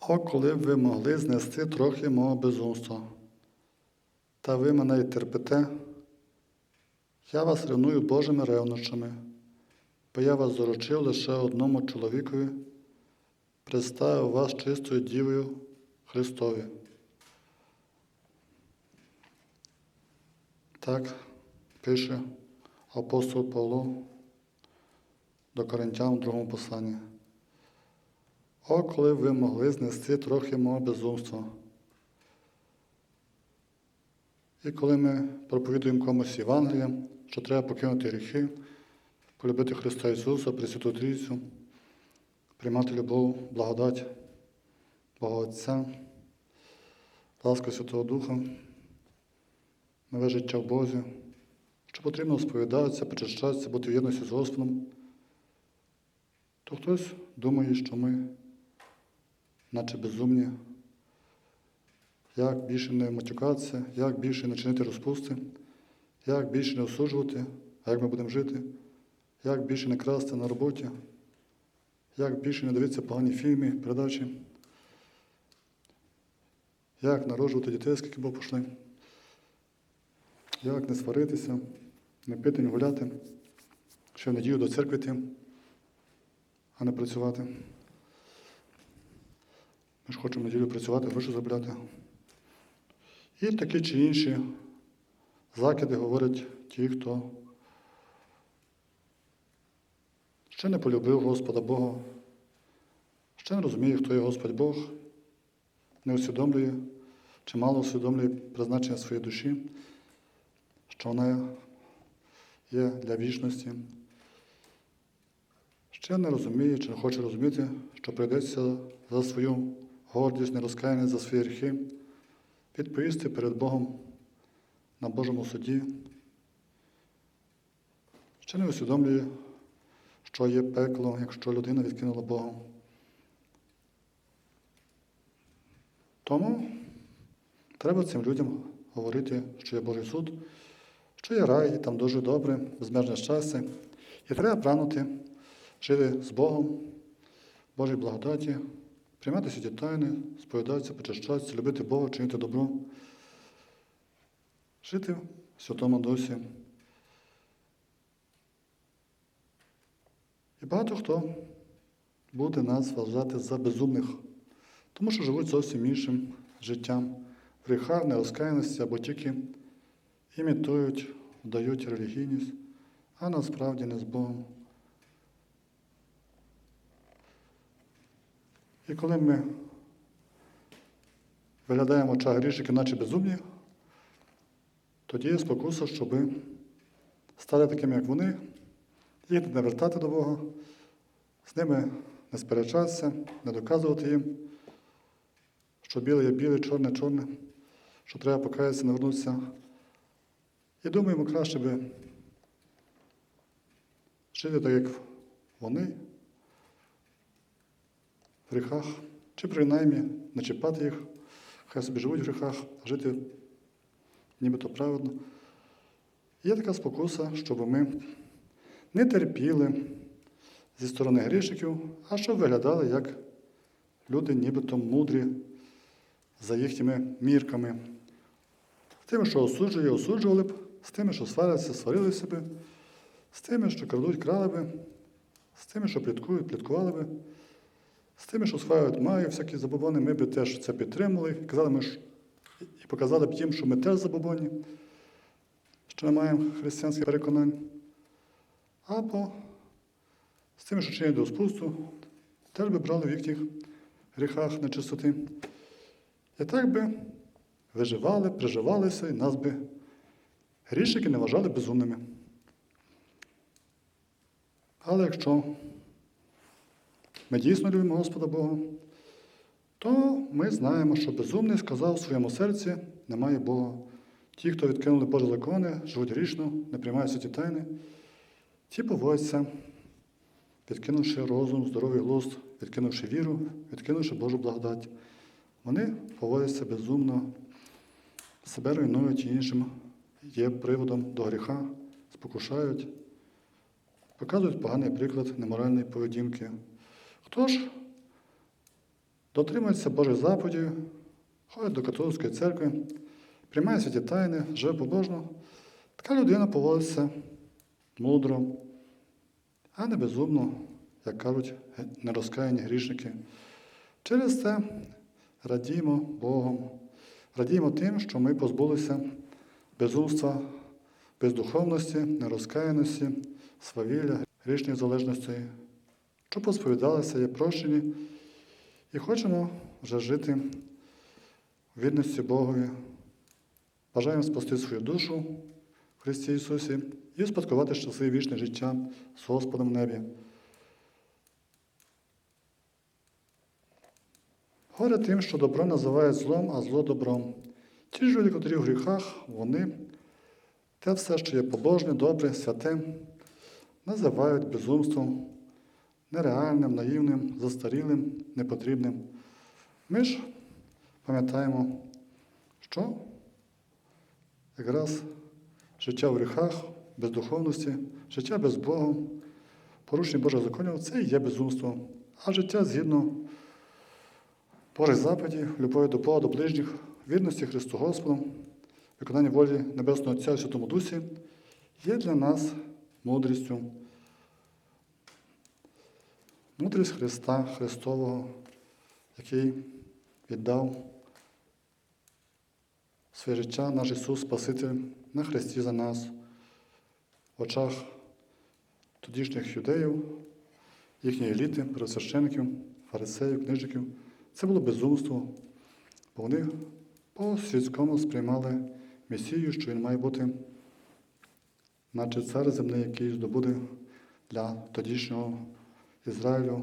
О, коли б ви могли знести трохи мого безумства, та ви мене й терпите, я вас ревную Божими ревнощами, бо я вас заручив лише одному чоловікові, представив вас чистою дівою Христові. Так пише апостол Павло до Коринтян в другому посланні. О, коли ви могли знести трохи мого безумства. І коли ми проповідуємо комусь Євангелія, що треба покинути гріхи, полюбити Христа Ісуса, Пресвяту Трійцю, приймати любов, благодать Бога Отця, ласку Святого Духа, нове життя в Бозі, що потрібно сповідатися, почищатися, бути в єдності з Господом, то хтось думає, що ми, наче безумні, як більше не матюкатися, як більше не чинити розпусти, як більше не осуджувати, а як ми будемо жити, як більше не красти на роботі, як більше не дивитися погані фільми, передачі, як народжувати дітей, скільки Бог пошли, як не сваритися, не пити, не гуляти, ще в неділю до церкви йти, а не працювати. Ми ж хочемо неділю працювати, гроші заробляти. І такі чи інші закиди говорять ті, хто ще не полюбив Господа Бога, ще не розуміє, хто є Господь Бог, не усвідомлює чи мало усвідомлює призначення своєї душі, що вона є для вічності. Ще не розуміє чи не хоче розуміти, що прийдеться за свою гордість, нерозкаяність, за свої гріхи відповісти перед Богом на Божому суді, ще не усвідомлює, що є пекло, якщо людина відкинула Бога. Тому треба цим людям говорити, що є Божий суд, що є рай, і там дуже добре, безмежне щастя. І треба прагнути жити з Богом, Божій благодаті, приймати святі тайни, сповідатися, почищатися, любити Бога, чинити добро, жити в святому дусі. І багато хто буде нас вважати за безумних, тому що живуть зовсім іншим життям, в гріхах, нерозкаяності або тільки імітують, вдають релігійність, а насправді не з Богом. І коли ми виглядаємо очах грішників, наче безумні, тоді є спокуса, щоб стати такими, як вони, їх не вертати до Бога, з ними не сперечатися, не доказувати їм, що біле є біле, чорне чорне, що треба покаятися, навернутися. І думаємо, краще би жити так, як вони, гріхах, чи принаймні не чіпати їх, хай собі живуть в гріхах, а жити нібито праведно. Є така спокуса, щоб ми не терпіли зі сторони грішників, а щоб виглядали як люди нібито мудрі за їхніми мірками. З тими, що осуджує, осуджували б, з тими, що сваряться, сварили себе, з тими, що крадуть, крали би, з тими, що пліткують, пліткували би. З тими, що схвалюють маю, всякі забобони, ми б теж це підтримали казали ми ж, і показали б їм, що ми теж забобонні, що не маємо християнських переконань. Або з тими, що чинять до спусту, теж би брали в їхніх гріхах нечистоти. І так би виживали, приживалися, і нас би грішники не вважали безумними. Але якщо ми дійсно любимо Господа Бога, то ми знаємо, що безумний сказав в своєму серці немає Бога. Ті, хто відкинули Божі закони, живуть грішно, не приймають святі тайни, ті поводяться, відкинувши розум, здоровий глузд, відкинувши віру, відкинувши Божу благодать. Вони поводяться безумно, себе руйнують іншим є приводом до гріха, спокушають, показують поганий приклад неморальної поведінки. Хто ж дотримується Божих заповідей, ходить до католицької церкви, приймає святі тайни, живе побожно, така людина поводиться мудро, а не безумно, як кажуть нерозкаяні грішники. Через це радіємо Богом, радіємо тим, що ми позбулися безумства, бездуховності, нерозкаяності, свавілля, грішних залежностей, що посповідалися, є прощені, і хочемо вже жити в вірності Богові. Бажаємо спасти свою душу в Христі Ісусі і успадкувати щасливе вічне життя з Господом в небі. Горе тим, що добро називають злом, а зло добром. Ті ж люди, котрі в гріхах, вони те все, що є побожне, добре, святе, називають безумством, нереальним, наївним, застарілим, непотрібним. Ми ж пам'ятаємо, що якраз життя в гріхах, бездуховності, життя без Бога, порушення Божих законів це і є безумство. А життя згідно Божих заповідей, любові до Бога, до ближніх, вірності Христу Господу, виконання волі Небесного Отця в Святому Дусі є для нас мудрістю. Мудрість Христа Христового, який віддав своє життя наш Ісус Спаситель на Христі за нас, в очах тодішніх юдеїв, їхньої еліти, первосвящеників, фарисеїв, книжників. Це було безумство, бо вони по світському сприймали Месію, що він має бути, наче цар земний, який здобуде для тодішнього Ізраїлю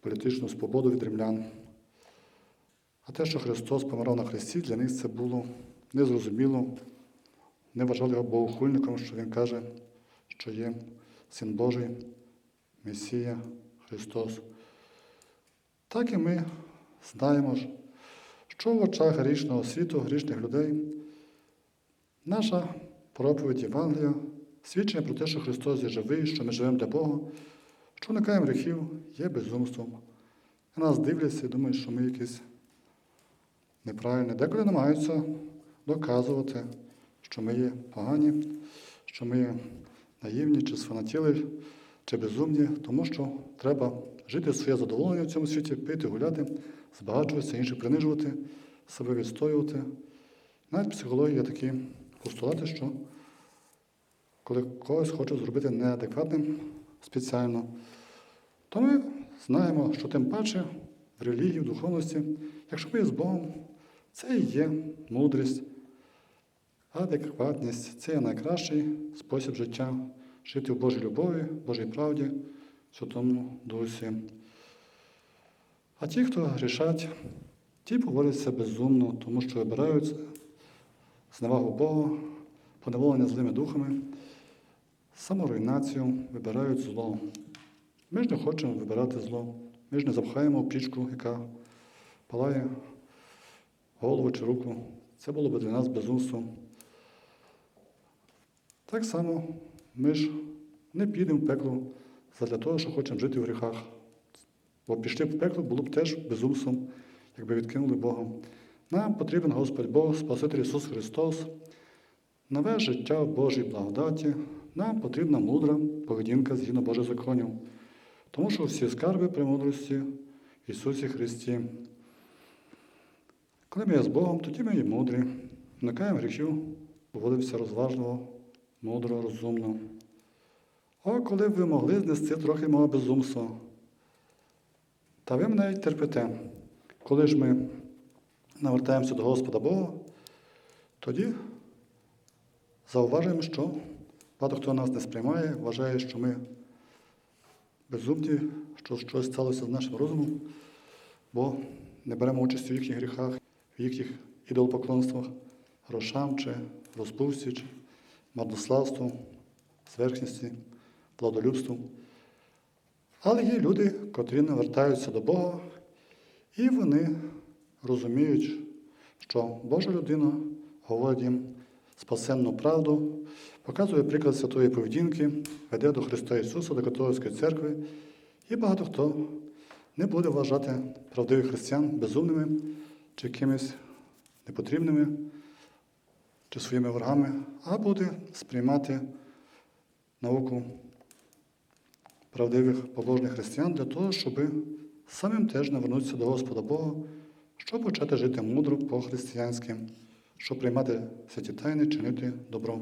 політичну свободу від римлян. А те, що Христос помирав на Христі, для них це було незрозуміло. Не вважали його богохульником, що Він каже, що є Син Божий, Месія, Христос. Так і ми знаємо, що в очах грішного світу, грішних людей, наша проповідь Євангелія, свідчення про те, що Христос є живий, що ми живемо для Бога, що уникаємо гріхів, є безумством. На нас дивляться і думають, що ми якісь неправильні. Деколи намагаються доказувати, що ми є погані, що ми є наївні, чи сфанатіли, чи безумні, тому що треба жити своє задоволення в цьому світі, пити, гуляти, збагачуватися, інших принижувати, себе відстоювати. Навіть в психології такі постулати, що коли когось хочуть зробити неадекватним спеціально, то ми знаємо, що тим паче в релігії, в духовності, якщо ми є з Богом, це і є мудрість, адекватність це є найкращий спосіб життя жити в Божій любові, Божій правді, Святому Дусі. А ті, хто грішать, ті поводяться безумно, тому що вибирають зневагу Бога, поневолення злими духами, саморуйнацію, вибирають зло. Ми ж не хочемо вибирати зло. Ми ж не запхаємо пічку, яка палає голову чи руку. Це було б для нас безумством. Так само ми ж не підемо в пекло задля того, що хочемо жити в гріхах. Бо пішли б в пекло було б теж безумством, якби відкинули Бога. Нам потрібен Господь Бог, Спаситель Ісус Христос, нове життя в Божій благодаті. Нам потрібна мудра поведінка згідно Божих законів, тому що всі скарби премудрості в Ісусі Христі. Коли ми є з Богом, тоді ми є мудрі, уникаємо гріхів, поводимося розважливо, мудро, розумно. О, коли б ви могли знести трохи мого безумства. Та ви мене терпите. Коли ж ми навертаємося до Господа Бога, тоді зауважуємо, що багато хто нас не сприймає, вважає, що ми безумні, що щось сталося з нашим розумом, бо не беремо участь у їхніх гріхах, в їхніх ідолопоклонствах, грошам чи розпусті, чи марнославству, зверхності, владолюбству. Але є люди, котрі навертаються до Бога, і вони розуміють, що Божа людина говорить їм спасенну правду, показує приклад святої поведінки, веде до Христа Ісуса, до католицької церкви, і багато хто не буде вважати правдивих християн безумними чи якимись непотрібними чи своїми ворогами, а буде сприймати науку правдивих побожних християн для того, щоб самим теж навернутися до Господа Бога, щоб почати жити мудро по-християнськи, щоб приймати святі тайни, чинити добро.